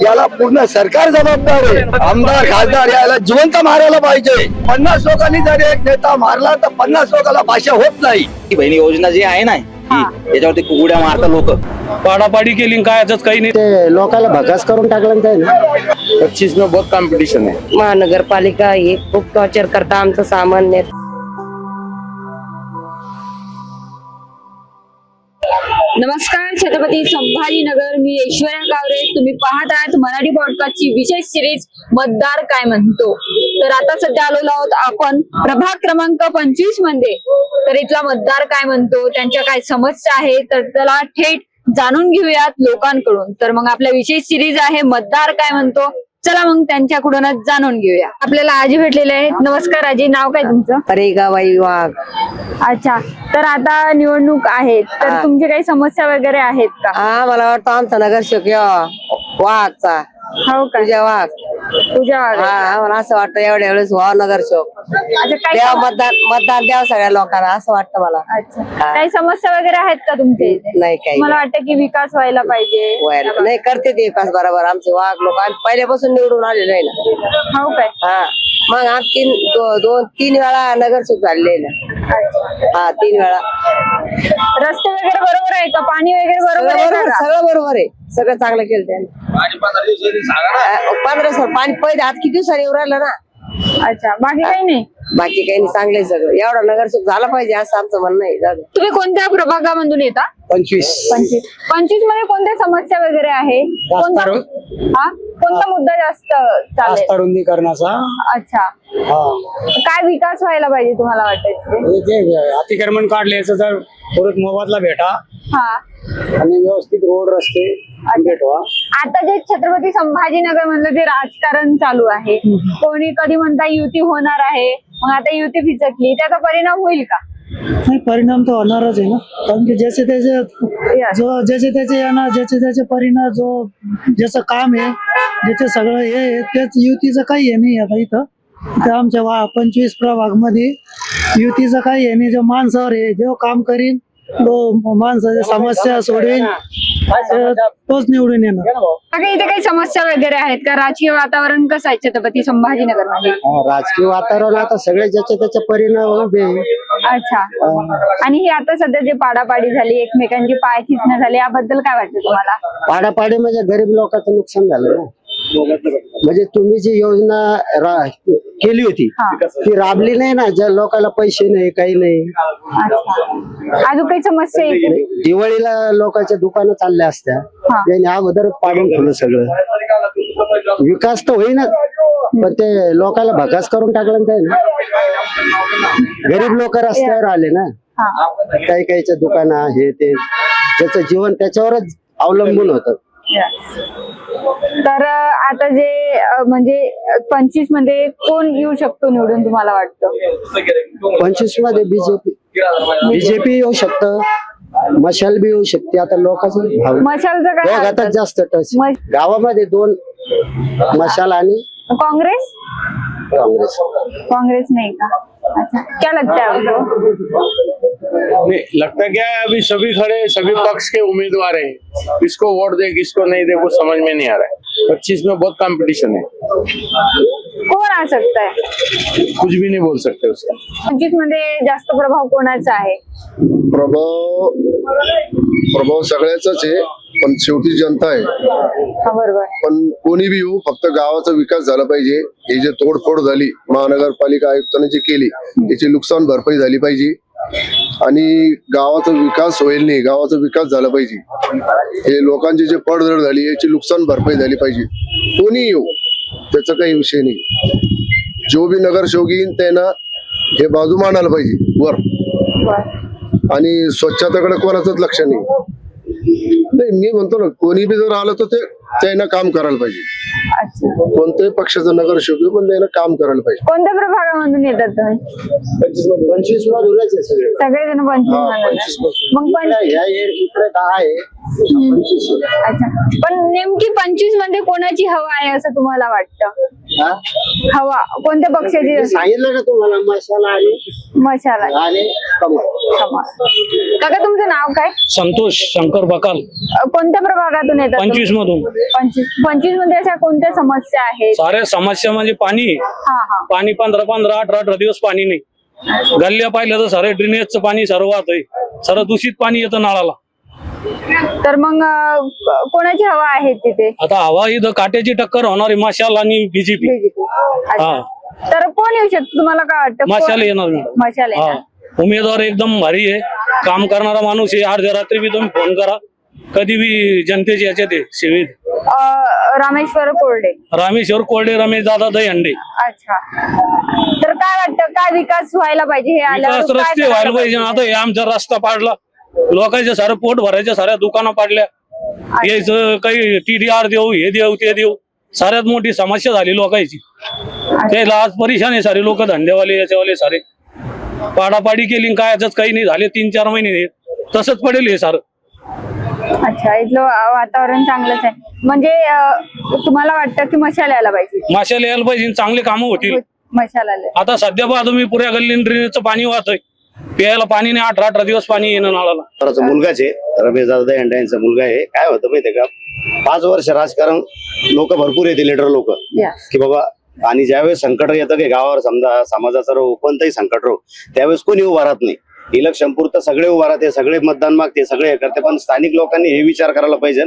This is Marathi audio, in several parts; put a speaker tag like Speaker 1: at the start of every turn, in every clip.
Speaker 1: याला पूर्ण सरकार जबाबदार आहे. आमदार खासदार याला जिवंत मारायला पाहिजे. पन्नास लोकांनी जर एक नेता मारला तर पन्नास लोकांना भाषा होत नाही.
Speaker 2: ही बहिणी योजना जी आहे ना ही याच्यावरती कुकड्या मारतात लोक.
Speaker 3: पाडापाडी केली काय याच्यात काही नाही.
Speaker 4: ते लोकांना भगास करून टाकलं ना.
Speaker 5: पच्चीस में बहुत कंपटीशन है
Speaker 6: महानगरपालिका हे खूप टॉर्चर करता आमचं सामान्य.
Speaker 7: नमस्कार छत्रपती संभाजीनगर. मी ऐश्वर्या कावरे. तुम्ही पाहत आहात मराठी पॉडकास्टची विशेष सिरीज मतदार काय म्हणतो? तर आता सध्या आलेलो आहोत आपण प्रभाग क्रमांक पंचवीसमध्ये. तर इथला मतदार काय म्हणतो? त्यांच्या काय समस्या आहे तर त्याला थेट जाणून घेऊयात लोकांकडून. तर मग आपल्या विशेष सिरीज आहे मतदार काय म्हणतो? चला मग त्यांच्याकडूनच जाणून घेऊया. आपल्याला आजी भेटलेले आहेत. नमस्कार आजी नाव काय तुमचं?
Speaker 6: रेगाबाई वाघ.
Speaker 7: अच्छा तर आता निवडणूक आहेत. तर
Speaker 6: हा.
Speaker 7: तुमची काही समस्या वगैरे आहेत का?
Speaker 6: हा मला वाटतं आमचा नगरसेवक या वाघचा.
Speaker 7: हो का?
Speaker 6: तुझ्या वाघ.
Speaker 7: तुझ्या
Speaker 6: हा मला असं वाटतं एवढ्या वेळेस व्हा नगरसेवक
Speaker 7: अच्छा
Speaker 6: द्याव मतदान मतदान द्यावं सगळ्या लोकांना असं वाटतं मला.
Speaker 7: अच्छा. काही समस्या वगैरे आहेत का तुमच्या इथे
Speaker 6: नाही काही
Speaker 7: मला वाटतं की विकास व्हायला पाहिजे?
Speaker 6: व्हायला नाही करते ते विकास बरोबर. आमचे वाघ लोक आम्ही पहिल्यापासून निवडून आलेलो आहे ना.
Speaker 7: हो काय?
Speaker 6: हा. मग आम तीन दो- दोन तीन वेळा नगरसेवक झालेले. हा तीन वेळा.
Speaker 7: रस्ते वगैरे बरोबर आहे का? पाणी वगैरे बरोबर
Speaker 6: सगळं
Speaker 7: आहे
Speaker 6: बरोबर
Speaker 7: का?
Speaker 6: सगळं बरोबर आहे. सगळं चांगलं केलं त्याने. अं, पंधरा सर पाणी पहिले आज किती दिवसांनी येऊ राहिलं ना?
Speaker 7: अच्छा बाकी काही नाही?
Speaker 6: बाकी काही नाही चांगलं आहे सगळं. एवढा नगरसेवक झाला पाहिजे असं आमचं म्हणणं आहे. जाऊ दे.
Speaker 7: तुम्ही कोणत्या प्रभागामधून येता?
Speaker 4: पंचवीस.
Speaker 7: पंचवीस. पंचवीसमध्ये कोणत्या समस्या वगैरे आहे? कोणता हा? कोणता मुद्दा जास्त चालेल?
Speaker 4: रुंदीकरणाचा.
Speaker 7: अच्छा. काय विकास व्हायला पाहिजे तुम्हाला वाटतं?
Speaker 4: ते अतिक्रमण काढले याचं जर परत मोबदला भेटा.
Speaker 7: हा.
Speaker 4: आणि व्यवस्थित रोड रस्ते भेटवा.
Speaker 7: आता जे छत्रपती संभाजीनगर मधलं जे राजकारण चालू आहे कोणी कधी म्हणता युती होणार आहे मग आता युती फिचकली त्याचा परिणाम होईल का?
Speaker 8: नाही परिणाम तर होणारच आहे ना। कारण की ज्याचे त्याचे जो ज्याचे त्याचे येणार ज्याचे त्याचे परिणाम जो ज्याचं काम आहे ज्याचे सगळं हे आहे, तेच युतीचं काही हे नाही आता इथं. इथं आमच्या वा पंचवीस प्रभागमध्ये युतीचं काही हे नाही. जो माणसावर आहे जो काम करीन तो माणसाच्या समस्या सोडवेन. ते- तोच निवडून येणार.
Speaker 7: आता इथे काही समस्या वगैरे आहेत का? राजकीय वातावरण कसं आहे छत्रपती संभाजीनगरमध्ये
Speaker 4: हा, राजकीय वातावरण आता सगळे ज्याचे त्याचे परिणाम उभे आहे.
Speaker 7: अच्छा. आणि ही आता सध्या जे पाडापाडी झाली एकमेकांची पाय खिचणं झाली याबद्दल काय वाटतं तुम्हाला?
Speaker 4: पाडापाडी म्हणजे गरीब लोकांचं नुकसान झालं ना. म्हणजे तुम्ही जी योजना केली होती. ती राबली नाही ना? ज्या लोकांना पैसे नाही काही नाही.
Speaker 7: अजून काही समस्या
Speaker 4: दिवाळीला लोकांच्या दुकानं चालल्या असत्या. त्यांनी अगोदरच पाडून ठेवलं सगळं. विकास तर होईना. पण ते लोकांना भगास करून टाकलं ना त्याने. गरीब लोक रस्त्यावर आले ना. काही काहीच्या दुकानं हे ते. ज्याचं जीवन त्याच्यावरच अवलंबून होतं.
Speaker 7: तर आता जे म्हणजे पंचवीसमध्ये कोण येऊ शकतो निवडून तुम्हाला वाटतं?
Speaker 4: पंचवीसमध्ये बीजेपी बीजेपी येऊ शकतं. मशाल बी येऊ शकते. आता लोकांचं
Speaker 7: मशालचं काय?
Speaker 4: जास्त टच. गावामध्ये दोन मशाल आणि
Speaker 7: काँग्रेस?
Speaker 4: काँग्रेस.
Speaker 7: कांग्रेस नहीं का? अच्छा क्या लगता है आपको?
Speaker 5: लगता क्या है अभी सभी खड़े सभी पक्ष के उम्मीदवार हैं। किसको वोट दे किसको नहीं दे कुछ समझ में नहीं आ रहा है। पच्चीस में बहुत कंपटीशन है।
Speaker 7: कोण आ सकता है?
Speaker 5: कुछ भी नहीं बोल सकते उसका।
Speaker 7: पंचवीसमध्ये जास्त प्रभाव कोणाचा आहे?
Speaker 9: प्रभाव प्रभाव सगळ्याचाच आहे पण शेवटी जनता आहे.
Speaker 7: हा बरोबर. आहे.
Speaker 9: पण कोणी बी येऊ फक्त गावाचा विकास झाला पाहिजे. हे जे तोडफोड झाली महानगरपालिका आयुक्तांनी जी केली त्याची नुकसान भरपाई झाली पाहिजे. आणि गावाचा विकास होईल नाही गावाचा विकास झाला पाहिजे. हे लोकांची जे पडझड झाली याची नुकसान भरपाई झाली पाहिजे. कोणी येऊ त्याचा काही विषय नाही. जो बी नगरसेवक येईन त्यांना हे बाजू मांडायला पाहिजे वर. आणि स्वच्छतेकडे कोणाचंच लक्ष नाही. नाही मी म्हणतो ना कोणी बी जर आलं तर ते त्यांना काम करायला पाहिजे. कोणत्याही पक्षाचं नगरसेवक पण त्यांना काम करायला पाहिजे.
Speaker 7: कोणत्या प्रभागामधून येतात तुम्ही
Speaker 4: पंचवीस मधूनच आहे सगळे.
Speaker 7: सगळेजण पंचवीस
Speaker 9: हा.
Speaker 7: मग पण
Speaker 4: इकडे दहा आहे. पंचवीस.
Speaker 7: अच्छा. पण नेमकी पंचवीसमध्ये कोणाची हवा आहे असं तुम्हाला वाटतं?
Speaker 4: हा?
Speaker 7: हवा कोणत्या पक्षाची?
Speaker 4: सांगितलं ना तुम्हाला मशाला आणि
Speaker 7: मशाला
Speaker 4: आणि कमळ.
Speaker 7: काका तुमचं नाव काय?
Speaker 3: संतोष शंकर बकाल.
Speaker 7: अ, कोणत्या प्रभागातून येतात तुम्ही?
Speaker 3: पंचवीस मधून.
Speaker 7: पंचवीस. पंचवीसमध्ये अशा कोणत्या समस्या आहेत?
Speaker 3: साऱ्या समस्या म्हणजे पाणी.
Speaker 7: हा हा.
Speaker 3: पाणी पंधरा पंधरा अठरा अठरा दिवस पाणी नाही. गल्ल्या पाहिलं तर सारे ड्रेनेजचं पाणी सर्व वाहत आहे सर्व दूषित पाणी येतं नळाला.
Speaker 7: तर मग अ, कोणाची हवा आहे तिथे?
Speaker 3: आता हवा इथं काट्याची टक्कर होणार आहे माशाल आणि बीजेपी हा.
Speaker 7: तर कोण येऊ शकतो? तुम्हाला काय वाटतं? कोण-
Speaker 3: माशाल येणार मॅडम.
Speaker 7: मशाल
Speaker 3: हा.
Speaker 7: येणार
Speaker 3: उमेदवार एकदम भारी आहे. काम करणारा माणूस आहे. अर्ध्या रात्री बी तुम्ही फोन करा. कधी बी जनतेची याच्यात आहे सेवेत
Speaker 7: अ, रामेश्वर कोरडे.
Speaker 3: रामेश्वर कोरडे रमेश दादा दहीहंडे
Speaker 7: अच्छा. तर काय वाटतं काय विकास व्हायला पाहिजे हे आल्यावर?
Speaker 3: विकास
Speaker 7: काय
Speaker 3: रस्ते
Speaker 7: करायला
Speaker 3: व्हायला पाहिजे आता हे आमचा रस्ता पाडला. लोकांच्या सारं पोट भरायच्या साऱ्या दुकानं पाडल्या. यायचं काही टीडीआर देऊ हे देऊ ते देऊ साऱ्यात मोठी समस्या झाली लोकांची. त्याला आज परेशान आहे सारे लोक धंदेवाले याच्यावाले सारे. पाडापाडी केली काय याच्यात काही नाही. झाले तीन चार महिने. तसंच पडेल हे सारं.
Speaker 7: अच्छा इथलं वातावरण चांगलंच आहे. म्हणजे तुम्हाला वाटतं की मशाल यायला पाहिजे?
Speaker 3: माशाला यायला पाहिजे चांगले कामं होतील.
Speaker 7: मशाल आले.
Speaker 3: आता सध्या पहा तुम्ही पुऱ्या गल्लीन ड्रेनेजचं पाणी वाहतोय. प्यायला पाणी नाही अठरा अठरा दिवस पाणी येणं नळाला
Speaker 10: मुलगाच आहे. रमेश दादा यांडा यांचा मुलगा आहे. काय होतं माहितीये का? पाच वर्ष राजकारण लोक भरपूर येते लिडर लोक. की बाबा आणि ज्यावेळेस संकट येतं की गावावर समजा समाजाचं रोग कोणतंही संकट राहू त्यावेळेस कोणी उभा राहत नाही. इलेक्शन पुरतं सगळे उभा राहते सगळे मतदान मागते सगळे हे करते पण स्थानिक लोकांनी हे विचार करायला पाहिजे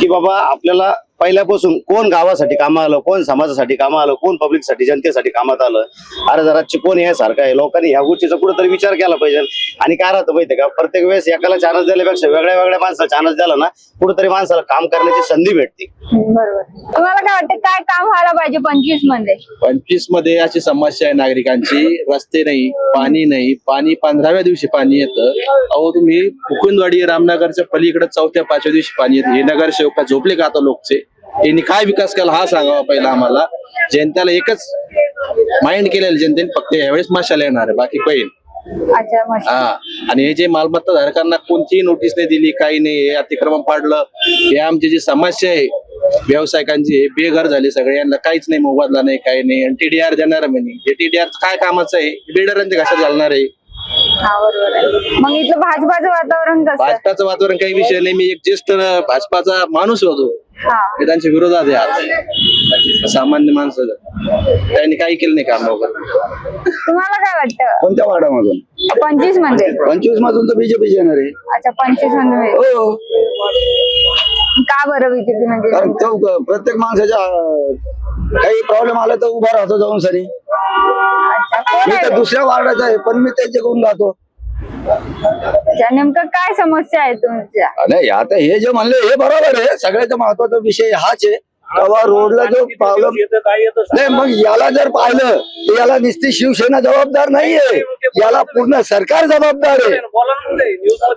Speaker 10: की बाबा आपल्याला पहिल्यापासून कोण गावासाठी कामं आलं कोण समाजासाठी कामं आलं कोण पब्लिकसाठी जनतेसाठी कामात आलं? अरे जराची कोण यासारखं आहे. लोकांनी ह्या गोष्टीचा कुठेतरी विचार केला पाहिजे. आणि काय राहतं माहितीये का? प्रत्येक वेळेस एकाला चान्स दिल्यापेक्षा वेगळ्या वेगळ्या माणसाला चान्स दिला ना कुठेतरी माणसाला काम करण्याची संधी भेटते.
Speaker 7: बरोबर. तुम्हाला काय वाटतं काय काम व्हायला पाहिजे
Speaker 2: पंचवीसमध्ये? पंचवीसमध्ये अशी समस्या आहे नागरिकांची. रस्ते नाही पाणी नाही. पाणी पंधराव्या दिवशी पाणी येतं. अहो तुम्ही मुकुंदवाडी रामनगरच्या पलीकडे चौथ्या पाचव्या दिवशी पाणी येतं. हे नगरसेवक झोपले का आता लोकचे? यांनी काय विकास केला हा सांगावा पहिला आम्हाला. जनतेला एकच माइंड केलेलं जनतेने फक्त यावेळेस मशाला येणार आहे बाकी काही नाही.
Speaker 7: अच्छा मशाल.
Speaker 2: हा. आणि हे जे मालमत्ता धारकांना कोणतीही नोटीस नाही दिली काही नाही हे अतिक्रमण पाडलं हे आमची जी समस्या आहे व्यावसायिकांची हे बेघर झाले सगळे यांना काहीच नाही मोबदला नाही काही नाही. आणि टीडीआर देणार म्हणे. हे टीडीआर काय कामाचं आहे? बिल्डरांच्या घशात घालणार आहे?
Speaker 7: हा बरोबर आहे. मग इथलं भाजपाचं वातावरण कसं? आहे?
Speaker 2: भाजपाचं वातावरण काही विषय नाही. मी एक ज्येष्ठ भाजपाचा माणूस होतो.
Speaker 7: हा.
Speaker 2: हे त्यांच्या विरोधात आहे आज. सामान्य माणसं. त्यांनी काही केलं नाही काम वगैरे.
Speaker 7: तुम्हाला काय वाटतं?
Speaker 1: कोणत्या वार्डामधून?
Speaker 7: पंचवीसमध्ये.
Speaker 1: पंचवीस मधून तर बीजेपी येणार आहे.
Speaker 7: अच्छा पंचवीसमध्ये.
Speaker 1: हो.
Speaker 7: का बरं बीजेपी म्हणजे
Speaker 1: कारण तो क- प्रत्येक माणसाच्या अं, काही प्रॉब्लेम आला तर उभा राहतो जाऊन सरी.
Speaker 7: अच्छा कोण
Speaker 1: मी तर
Speaker 7: आहे
Speaker 1: दुसऱ्या वार्डाचा आहे पण मी त्यांच्याकडून जातो.
Speaker 7: अच्छा, नेमकं काय समस्या आहे तुमच्या?
Speaker 1: नाही आता हे जे म्हणले हे बरोबर आहे. सगळ्यात महत्त्वाचा विषय हाच आहे. तेव्हा रोडला जो प्रॉब्लेम नाही मग याला जर पाहिलं तर याला निश्चित शिवसेना जबाबदार नाहीये याला पूर्ण सरकार जबाबदार आहे.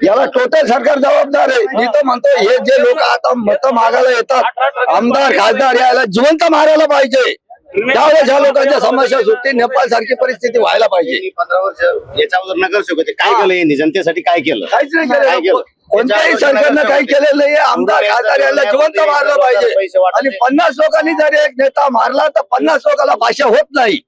Speaker 1: याला टोटल सरकार जबाबदार आहे मी तर म्हणतो हे जे लोक आता मत मागायला येतात आमदार खासदार याला जिवंत मारायला पाहिजे त्यावेळेस ह्या लोकांच्या समस्या सुटते नेपाळ सारखी परिस्थिती व्हायला पाहिजे
Speaker 10: पंधरा वर्ष याच्या अगोदर नगरसेवक काय केलं यांनी जनतेसाठी काय केलं
Speaker 1: काहीच नाही
Speaker 10: केलं?
Speaker 1: कोणत्याही सरकारनं काही केलेलं नाही आमदार खासदार जिवंत मारलं पाहिजे. आणि पन्नास लोकांनी जर एक नेता मारला तर पन्नास लोकांना भाषा होत नाही.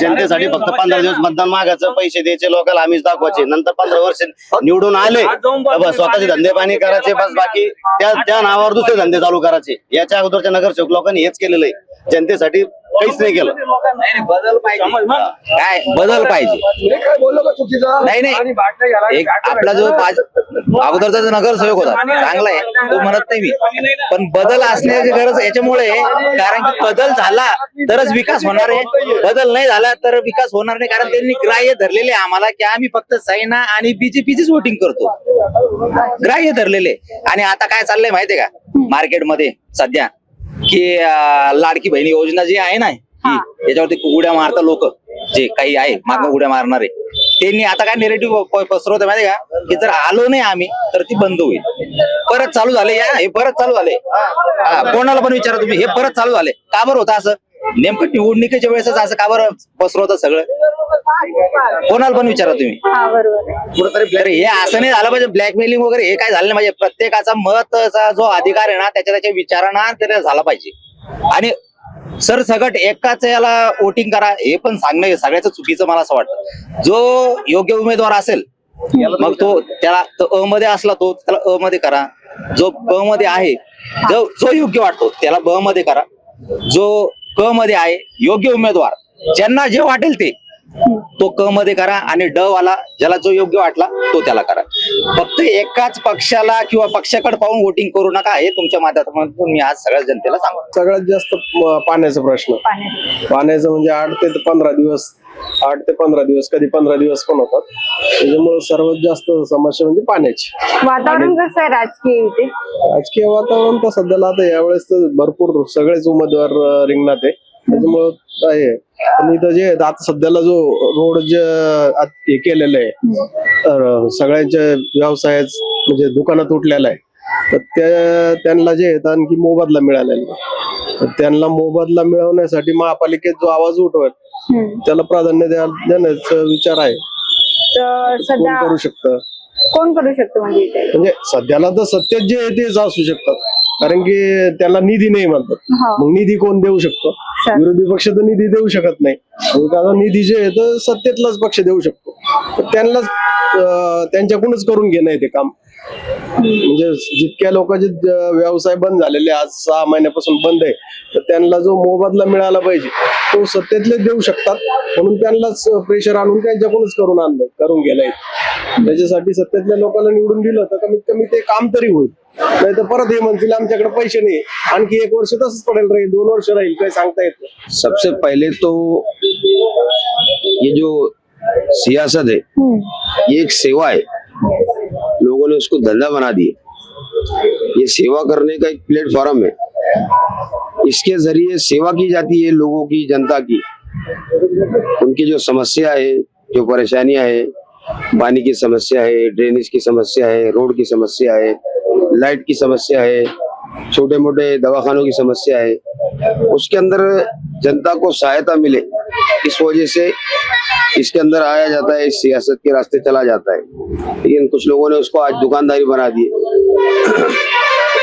Speaker 10: जनतेसाठी फक्त पंधरा दिवस मतदान मागायचं पैसे द्यायचे लोकांना आम्हीच दाखवायचे. नंतर पंधरा वर्ष निवडून आले बस स्वतःचे धंदे पाणी करायचे बस बाकी. त्या त्या नावावर दुसरे धंदे चालू करायचे. याच्या अगोदरच्या नगरसेवक लोकांनी हेच केलेलं आहे. जनतेसाठी काहीच नाही केलं.
Speaker 2: बदल पाहिजे. काय? बदल पाहिजे.
Speaker 1: मी काय बोललो का चुकीचं?
Speaker 2: नाही नाही. एक आपला जो पाच- अगोदरचा जो नगरसेवक होता चांगला आहे. तो म्हणत नाही मी. पण बदल असण्याची गरज याच्यामुळे कारण की बदल झाला तरच विकास होणार आहे. बदल नाही झाला तर विकास होणार नाही. कारण त्यांनी ग्राह्य धरलेले आहे आम्हाला की आम्ही फक्त सैना आणि बीजेपीचीच वोटिंग करतो. ग्राह्य धरलेले आणि आता काय चाललंय माहितीये का? मार्केटमध्ये सध्या. की लाडकी बहिणी योजना जी आहे ना याच्यावरती उड्या मारतात लोक जे काही आहे मागं उड्या मारणारे त्यांनी आता काय नेरेटिव्ह पसरवत माहिती का? की जर आलो नाही आम्ही तर ती बंद होईल. परत चालू झाले या हे परत चालू झाले. कोणाला पण विचारा तुम्ही हे परत चालू झाले. का बरं होतं असं? नेमकं निवडणुकीच्या वेळेसच असं का बरं पसरवतं सगळं? कोणाला पण विचारा तुम्ही.
Speaker 7: हा बरोबर आहे.
Speaker 2: तर हे असं नाही झालं पाहिजे. ब्लॅकमेलिंग वगैरे हे काय झालं नाही पाहिजे. प्रत्येकाचा मतचा जो अधिकार आहे ना त्याच्या त्याच्या विचारांना त्याला झाला पाहिजे. आणि सर सगट एकाच याला वोटिंग करा हे पण सांगणं हे सगळ्याच चुकीचं मला असं वाटतं. जो योग्य उमेदवार असेल मग तो त्याला तो अ मध्ये असला तो त्याला अ मध्ये करा. जो ब मध्ये आहे जो जो योग्य वाटतो त्याला ब मध्ये करा. जो क मध्ये आहे योग्य उमेदवार. ज्यांना जे वाटेल ते. तो क मध्ये करा आणि ड वाला ज्याला जो योग्य वाटला तो त्याला करा. फक्त एकाच पक्षाला किंवा पक्षाकडे पाहून वोटिंग करू नका हे तुमच्या माध्यमातून मी आज सगळ्या जनतेला सांगतो.
Speaker 11: सगळ्यात जास्त पाण्याचा प्रश्न. पाण्याचं. म्हणजे आठ ते पंधरा दिवस आठ ते पंधरा दिवस कधी पंधरा दिवस पण होतात. त्याच्यामुळे सर्वात जास्त समस्या म्हणजे पाण्याची.
Speaker 7: वातावरण कसं आहे राजकीय इथे?
Speaker 11: राजकीय वातावरण तर सध्याला आता यावेळेस तर भरपूर सगळेच उमेदवार रिंगणात आहे. त्याच्यामुळं आहे. पण इथं जे आता सध्याला जो रोड जे हे केलेलं आहे तर सगळ्यांच्या व्यवसायात म्हणजे दुकानात उठलेला आहे. तर त्या त्यांना जे आहेत आणखी मोबदला मिळालेला. तर त्यांना मोबदला मिळवण्यासाठी महापालिकेत जो आवाज उठवत
Speaker 7: हम्म.
Speaker 11: त्याला प्राधान्य द्या देण्याचा विचार आहे. कोण करू शकतं?
Speaker 7: कोण करू शकतो म्हणजे
Speaker 11: सध्याला तर सत्तेत जे आहे तेच असू शकतात. कारण की त्याला निधी नाही म्हणतात. मग निधी कोण देऊ शकतो. विरोधी पक्ष तर निधी देऊ शकत नाही. मग कारण निधी जे आहे तर सत्तेतलाच पक्ष देऊ शकतो. त्यांनाच त्यांच्याकडूनच करून घेणं आहे ते काम. म्हणजे जितक्या लोकांचे ज- व्यवसाय बंद झालेले आज सहा महिन्यापासून बंद आहे तर त्यांना जो मोबदला मिळाला पाहिजे तो सत्तेतले देऊ शकतात. म्हणून त्यांनाच प्रेशर आणून त्यांच्याकडूनच करून आणलं करून गेलंय. त्याच्यासाठी सत्तेतल्या लोकांना निवडून दिलं तर कमीत कमी ते काम तरी होईल. नाही तर परत हे म्हणतील आमच्याकडे पैसे नाही. आणखी एक वर्ष तसंच पडेल राहील दोन वर्ष राहील काही सांगता येत नाही.
Speaker 12: सबसे पहले तो ये जो सियासत है ये एक सेवा है। लोगों ने उसको धंधा बना दिया। ये सेवा करने का एक प्लेटफॉर्म है। इसके ज़रिए सेवा की जाती है लोगों की, जनता की। उनकी जो समस्या है, जो परेशानियाँ है, पानी की समस्या है ड्रेनेज की समस्या है रोड की समस्या है लाइट की समस्या है छोटे मोटे दवाखानों की समस्या है, उसके अंदर जनता को सहायता मिले। इस वजह से इसके अंदर आया जाता है, इस सियासत के रास्ते चला जाता है। लेकिन कुछ लोगों ने उसको आज दुकानदारी बना दी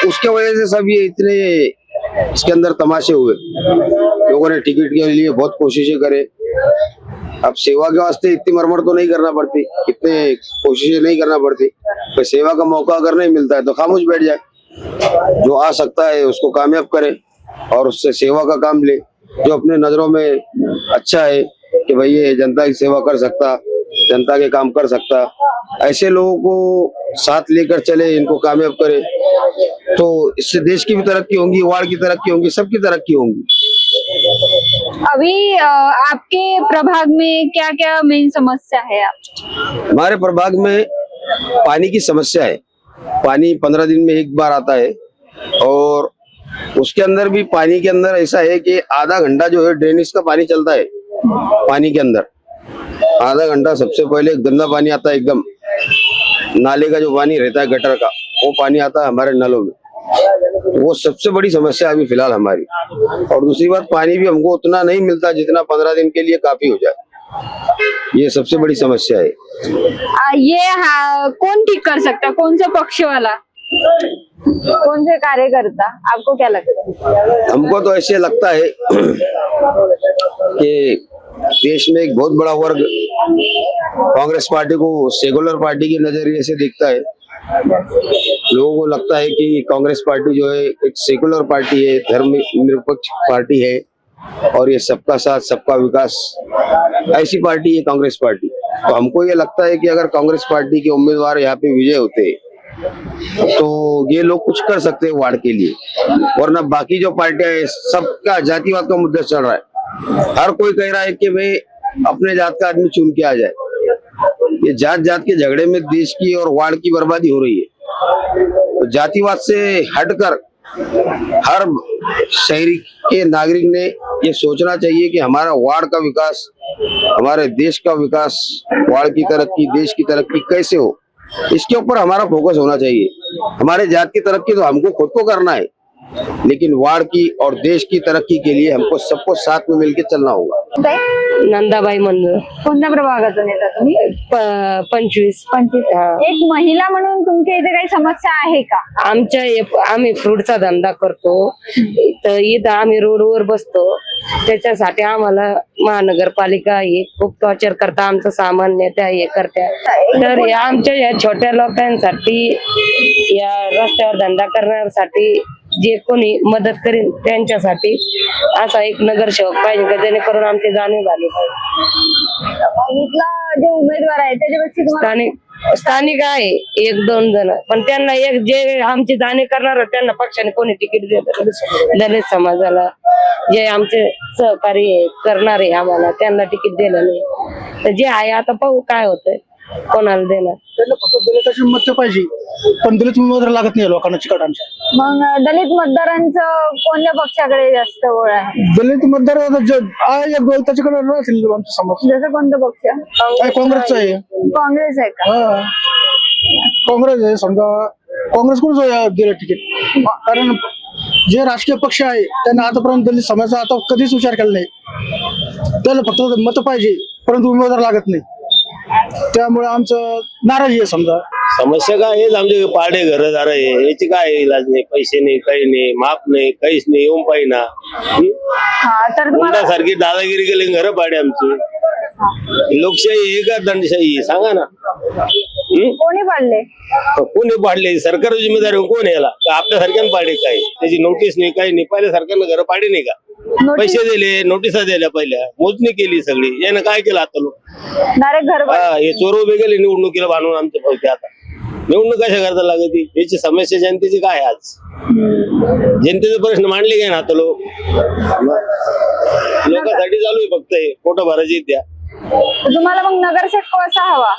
Speaker 12: उसके वजह से सब ये इतने इसके अंदर तमाशे हुए। लोगों ने टिकट के लिए बहुत कोशिशें करे। अब सेवा के वास्ते इतनी मरमर तो नहीं करना पड़ती। इतने कोशिशें नहीं करना पड़ती। पर सेवा का मौका अगर नहीं मिलता है तो खामोश बैठ जाए। जो आ सकता है, उसको कामयाब करे और उससे सेवा का काम ले। जो अपने नज़रों में अच्छा है कि भाई ये जनता की सेवा कर सकता जनता के काम कर सकता। ऐसे लोगों को साथ लेकर चले इनको कामयाब करे तो इससे देश की भी तरक्की होंगी वार्ड की तरक्की होंगी सबकी तरक्की होंगी।
Speaker 7: अभी आपके प्रभाग में क्या क्या मेन समस्या है आप?
Speaker 12: हमारे प्रभाग में पानी की समस्या है। पानी पंद्रह दिन में एक बार आता है और उसके अंदर भी पानी के अंदर ऐसा है कि आधा घंटा जो है ड्रेनेज का पानी चलता है। पानी के अंदर। आधा घंटा सबसे पहले गंदा पानी आता है एकदम। नाले का जो पानी रहता है गटर का वो पानी आता है हमारे नलों में। वो सबसे बड़ी समस्या अभी फ़िलहाल हमारी। और दूसरी बात पानी भी हमको उतना नहीं मिलता जितना पंद्रह दिन के लिए काफ़ी हो जाए। ये सबसे बड़ी समस्या है।
Speaker 7: आ, ये हा, कौन ठीक कर सकता है? कौन सा पक्ष वाला? कौन से कार्यकर्ता? आपको क्या लगता है?
Speaker 12: हमको तो ऐसे लगता है कि देश में एक बहुत बड़ा वर्ग कांग्रेस पार्टी को सेकुलर पार्टी के नज़रिए से देखता है। लोगों को लगता है कि कांग्रेस पार्टी जो है एक सेकुलर पार्टी है, धर्म निरपेक्ष पार्टी है और ये सबका साथ, सबका विकास। ऐसी पार्टी है कांग्रेस पार्टी। तो हमको ये लगता है कि अगर कांग्रेस पार्टी के उम्मीदवार यहाँ पे विजय होते तो ये लोग कुछ कर सकते हैं वार्ड के लिए। वरना बाकी जो पार्टियाँ हैं, सबका जातिवाद का मुद्दा चल रहा है। हर कोई कह रहा है कि भाई, अपने जात का आदमी चुन के आ जाए। ये जात जात के झगड़े में देश की और वार्ड की बर्बादी हो रही है। तो जातिवाद से हटकर हर शहरी के नागरिक ने ये सोचना चाहिए कि हमारा वार्ड का विकास, हमारे देश का विकास, वार्ड की तरक्की, देश की तरक्की कैसे हो। इसके ऊपर हमारा फोकस होना चाहिए। हमारे जात की तरक्की तो हमको खुद को करना है।
Speaker 13: लेकिन वार्ड की और देश की तरक्की के लिए हमको सबको साथ में मिलकर चलना होगा।
Speaker 14: नंदाबाई मंजूर
Speaker 7: कोणत्या प्रभागातून येता तुम्ही?
Speaker 14: प- पंचवीस.
Speaker 7: पंचवीस.
Speaker 14: हा.
Speaker 7: एक महिला म्हणून तुमच्या इथे काही समस्या आहे का?
Speaker 14: आमच्या हे- आम्ही फ्रूटचा धंदा करतो. तर इथं आम्ही रोडवर बसतो. त्याच्यासाठी आम्हाला महानगरपालिका हे खूप टॉर्चर करता. आमचं सामान नेत्या हे करत्या. तर या आमच्या या छोट्या लोकांसाठी या रस्त्यावर धंदा करण्यासाठी जे कोणी मदत करेल त्यांच्यासाठी असा एक नगरसेवक पाहिजे का जेणेकरून आमची जाणीव झाली पाहिजे.
Speaker 7: इथला जे उमेदवार आहे त्याच्यापेक्षा
Speaker 14: स्थानिक स्थानिक आहे एक दोन जण. पण त्यांना एक जे आमची जाणीव करणार त्यांना पक्षाने कोणी तिकीट देत दलित समाजाला जे आमचे सहकारी आहे करणारे आम्हाला त्यांना तिकीट दिलं नाही. तर जे आहे आता पाहू काय होतंय. कोणाला देणार?
Speaker 15: त्यांना फक्त दलिताची मत पाहिजे. पण दलित उमेदवार लागत नाही लोकांना चिकटांच्या
Speaker 7: मग दलित मतदारांचं कोणत्या पक्षाकडे जास्त ओढ आहे?
Speaker 15: दलित मतदार आता जे आहे एक दोन त्याच्याकडे राहतील आमचं समाज
Speaker 7: जसं कोणतं पक्ष?
Speaker 15: काय काँग्रेसचं आहे.
Speaker 7: काँग्रेस आहे का?
Speaker 15: हा. काँग्रेस आहे समजा. काँग्रेस कोणच दिलं तिकीट? कारण जे राजकीय पक्ष आहे त्यांना आतापर्यंत दलित समाजाचा आता कधीच विचार केला नाही. त्याला फक्त मत पाहिजे परंतु उमेदवार लागत नाही. त्यामुळे आमचं नाराजी आहे समजा.
Speaker 16: समस्या काय हेच आमचे पाडे घरदार आहे. याची काय इलाज नाही? पैसे नाही काही नाही माप नाही काहीच नाही येऊन पाहिना
Speaker 7: हा तर तुम्हाला
Speaker 16: सारखी दादागिरी केली घर पाडे आमची. लोकशाही आहे का दंडशाही? आहे? सांगा ना. हं?
Speaker 7: कोणी पाडले?
Speaker 16: कोणी पाडले? सरकार जिम्मेदारी कोण याला? आपल्या सारख्यानं पाडे काय? त्याची नोटीस नाही काही नाही. पहिल्या सरकारनं घर पाडे नाही का? पैसे दिले नोटिसा दिल्या पहिल्या. मोजणी केली सगळी. यानं काय केलं आता लोक?
Speaker 7: डायरेक्ट घर
Speaker 16: हा चोर उभे गेले निवडणुकीला बांधून आमच्या पावते आता. निवडणूक कशा करता लागत? याची समस्या जनतेची काय आज? जनतेचे प्रश्न मांडले काय ना आता लोक? लोकांसाठी चालू आहे फक्त हे. पोट भरायची द्या
Speaker 7: तुम्हाला मग नगरसेवक कसा हवा?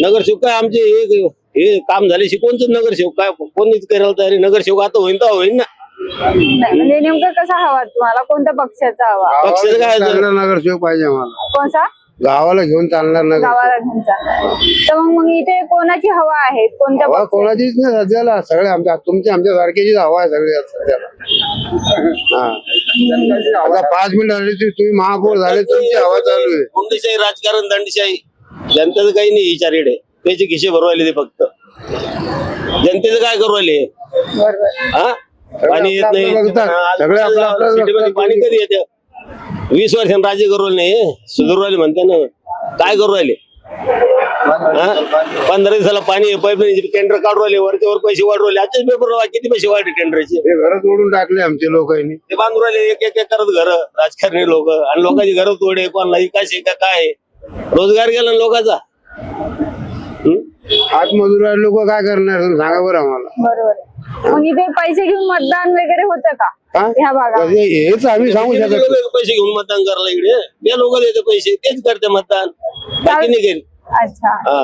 Speaker 16: नगरसेवक काय आमचे हे हे काम झाले कोणचं नगरसेवक? काय कोणीच करायला तयारी नगरसेवक आता होईन तर होईन ना.
Speaker 7: नाही म्हणजे नेमकं कसा हवा तुम्हाला? कोणत्या पक्षाचा हवा?
Speaker 16: पक्षाचं काय?
Speaker 17: नगरसेवक पाहिजे आम्हाला.
Speaker 7: कोणता
Speaker 17: गावाला घेऊन चालणार नगर
Speaker 7: गावाला घेऊन चालणार. तर मग मग इथे कोणाची हवा आहे? कोणत्या
Speaker 17: हवा
Speaker 7: पक्षाची?
Speaker 17: कोणाचीच नाही सध्याला. सगळे आमच्या तुमच्या आमच्या सारख्याचीच हवा आहे सगळी आता सध्याला. आता पाच मिनिट झाले तुम्ही महापौर झाले तुमची हवा चालू आहे.
Speaker 16: गुंडशाही राजकारण दंडशाही. जनतेचं काही नाही विचार येडे त्याचे खिशे भरवायले ते फक्त. जनतेचं काय करू राहिले? हा? पाणी येत नाही.
Speaker 17: सगळे आपलं आपलं
Speaker 16: सिटीमध्ये. पाणी कधी येते? वीस वर्षांनी राज्य करू राहिले नाही सुधारू राहिले म्हणते ना. काय करू राहिले? हा? पंधरा दिवसाला पाणी पाईपलाईन टेंडर काढू राहिले वरच्या वर पैसे वाढू राहिले आजच्याच पेपर किती पैसे वाढले टेंडरचे
Speaker 17: हे घर तोडून टाकले आमचे लोकांनी
Speaker 16: ते बांधून राहिले एक एक एक करत घर राजकारणी लोक आणि लोकांची घर तोडे कोणाला इकाशी का काय आहे? रोजगार गेला ना लोकांचा?
Speaker 17: आतमजूर लोक काय करणार सांगा बरं आम्हाला
Speaker 7: बरोबर. मग इथे पैसे घेऊन मतदान वगैरे होतं का? ह्या भागात
Speaker 17: हेच आम्ही सांगू शकत नाही.
Speaker 16: पैसे घेऊन मतदान करायला इकडे. ते लोक देते पैसे तेच करते मतदान. बाकी नाही करीत.
Speaker 7: अच्छा.
Speaker 16: हा.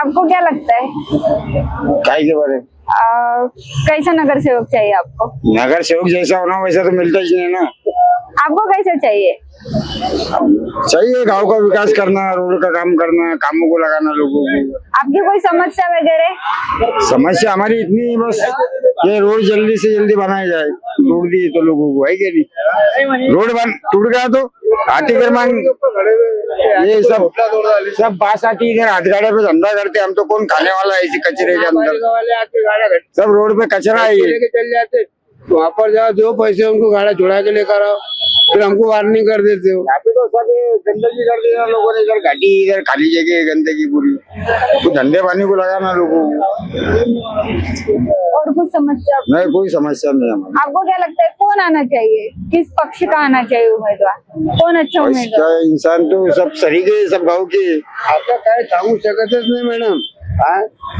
Speaker 7: आपको क्या लगता है?
Speaker 13: काय के बारे?
Speaker 7: कैसा नगर सेवक चाहिए आपको?
Speaker 13: नगर सेवक जैसा होना वैसा तो मिलता ही नहीं ना।
Speaker 7: आपको कैसे चाहिए?
Speaker 13: चाहिए गाँव का विकास करना रोड का काम करना कामों को लगाना लोगों को।
Speaker 7: आपकी कोई समस्या वगैरह?
Speaker 13: समस्या हमारी इतनी बस। ये रोड जल्दी से जल्दी बनाया जाए। तोड़ दिए तो लोगों को है क्या नहीं? रोड बन टूट गया तो आटी क्रमांक ये सब सब बास आती इधर हाथगाड़े पे धंधा करते हम तो कौन खाने वाला है इसी कचरे के अंदर? सब रोड पे कचरा है ये।
Speaker 17: चल जाते। वहाँ पर जाओ दो पैसे उनको गाड़ा चुड़ा के लेकर आओ। फिर हमको वार्निंग कर देते हो।
Speaker 13: यहाँ पे तो सब ये गंदगी कर दिया लोगों ने इधर घाटी इधर खाली जगह गंदगी पूरी। तो धंधे पानी को लगाना लोगों को।
Speaker 7: और कुछ समस्या?
Speaker 13: नहीं कोई समस्या नहीं हमारी।
Speaker 7: आपको क्या लगता है कौन आना चाहिए? किस पक्ष का आना चाहिए उम्मीदवार? कौन अच्छा उम्मीदवार?
Speaker 13: इंसान तो सब सरीके है, सब गाँव के।
Speaker 17: आता काय सांगू शकतच नाही मॅडम? हा?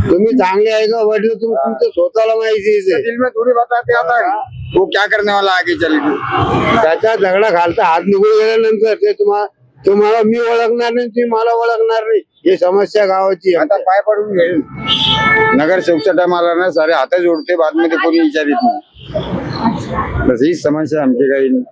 Speaker 17: तुम्ही चांगले आहे का वाटलं तुम तुमचं स्वतःला माहिती आहे ते.
Speaker 13: दिल में थोड़ी बताते आता है वो क्या करने वाला आगे चल के?
Speaker 17: त्याचा झगडा घालता हात निघून गेल्यानंतर ते तुम्हाला तुम्हाला मी ओळखणार नाही तुम्ही मला ओळखणार नाही. ही समस्या गावाची.
Speaker 13: आता पाय पडून घेईल नगर सेवकच्या टायमाला ना सारे हात जोडते बादमध्ये कोणी विचारित नाही. बस हीच समस्या आमची काही. नाही